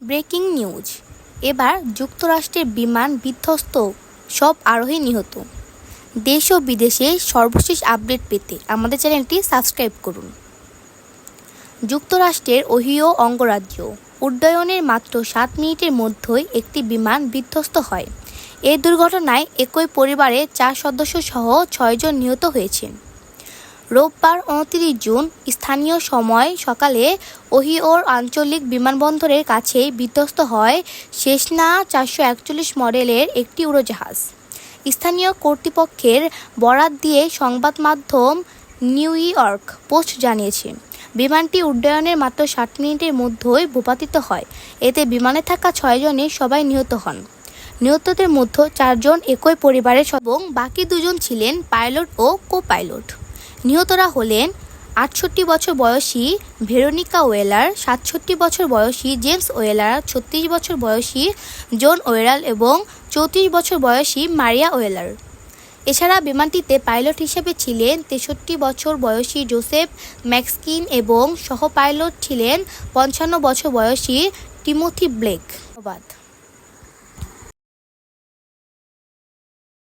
Breaking news. এবার যুক্তরাষ্ট্রের বিমান বিধ্বস্ত সব আরোহী নিহত। দেশ ও বিদেশে সর্বশেষ আপডেট পেতে আমাদের চ্যানেলটি সাবস্ক্রাইব করুন। যুক্তরাষ্ট্রের ওহিও অঙ্গরাজ্য উড্ডয়নের মাত্র সাত মিনিটের মধ্যেই একটি বিমান বিধ্বস্ত হয়। এই দুর্ঘটনায় একই পরিবারের চার সদস্য সহ ছয়জন নিহত হয়েছেন। রোববার উনত্রিশ জুন স্থানীয় সময় সকালে ওহিওর আঞ্চলিক বিমানবন্দরের কাছেই বিধ্বস্ত হয় শেষনা চারশো একচল্লিশ মডেলের একটি উড়োজাহাজ। স্থানীয় কর্তৃপক্ষের বরাত দিয়ে সংবাদ মাধ্যম নিউ ইয়র্ক পোস্ট জানিয়েছে, বিমানটি উড্ডয়নের মাত্র ষাট মিনিটের মধ্যেই ভূপাতিত হয়। এতে বিমানে থাকা ছয়জনই সবাই নিহত হন। নিহতদের মধ্যে চারজন একই পরিবারের এবং বাকি দুজন ছিলেন পাইলট ও কো পাইলট নিহতরা হলেন আটষট্টি বছর বয়সী ভেরোনিকা ওয়েলার, সাতষট্টি বছর বয়সী জেমস ওয়েলার, ছত্রিশ বছর বয়সী জন ওয়েরাল এবং চৌত্রিশ বছর বয়সী মারিয়া ওয়েলার। এছাড়া বিমানটিতে পাইলট হিসেবে ছিলেন তেষট্টি বছর বয়সী জোসেফ ম্যাক্সকিন এবং সহ পাইলট ছিলেন পঞ্চান্ন বছর বয়সী টিমোথি ব্লেক। ধন্যবাদ।